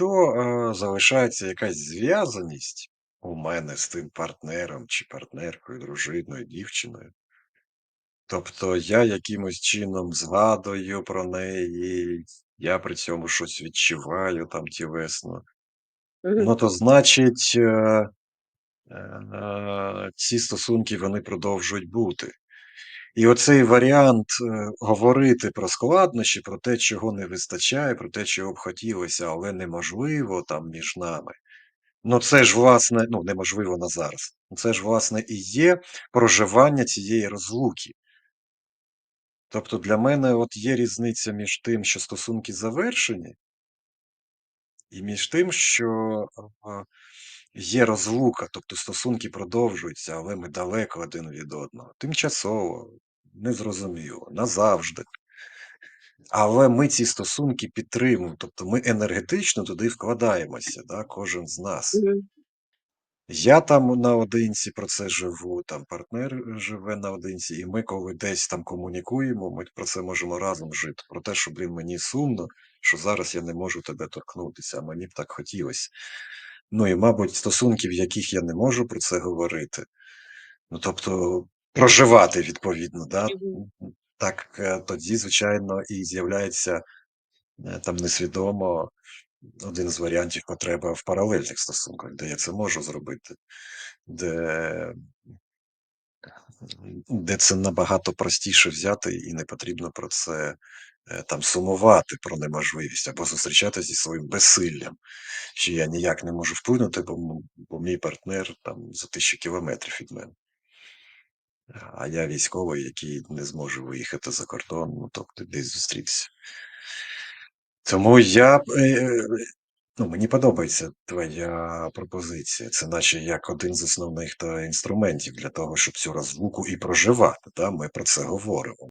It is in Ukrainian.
якщо, е, залишається якась зв'язаність у мене з тим партнером чи партнеркою, дружиною, дівчиною тобто я якимось чином згадую про неї, я при цьому щось відчуваю там тілесно, Мгм. ну, то значить, е, е, ці стосунки вони продовжують бути. І оцей варіант, е, говорити про складнощі, про те, чого не вистачає, про те, чого б хотілося, але неможливо там між нами, ну, це ж, власне ну, неможливо на зараз, це ж, власне, і є проживання цієї розлуки. Тобто для мене от є різниця між тим, що стосунки завершені і між тим, що, є розлука, тобто стосунки продовжуються, але ми далеко один від одного, тимчасово, незрозуміло, назавжди. Але ми ці стосунки підтримуємо, тобто ми енергетично туди вкладаємося, да, кожен з нас. Я там наодинці про це живу, там партнер живе наодинці, і ми, коли десь там комунікуємо, ми про це можемо разом жити. Про те, що, блін, мені сумно, що зараз я не можу тебе торкнутися, а мені б так хотілось. Ну і, мабуть, стосунки, в яких я не можу про це говорити, ну, тобто проживати відповідно, да, Мгм. так, е, тоді, звичайно, і з'являється, е, там несвідомо один з варіантів потреба в паралельних стосунках, де я це можу зробити, де де це набагато простіше взяти і не потрібно про це, е, там сумувати, про неможливість або зустрічатися зі своїм безсиллям, що я ніяк не можу вплинути, бо м бо мій партнер там за 1000 кілометрів від мене. А я військовий, який не зможе виїхати за кордон, ну, тобто десь зустрітися. Тому я е, ну, мені подобається твоя пропозиція, це наче як один з основних та інструментів для того, щоб цю розлуку і проживати, да, ми про це говоримо.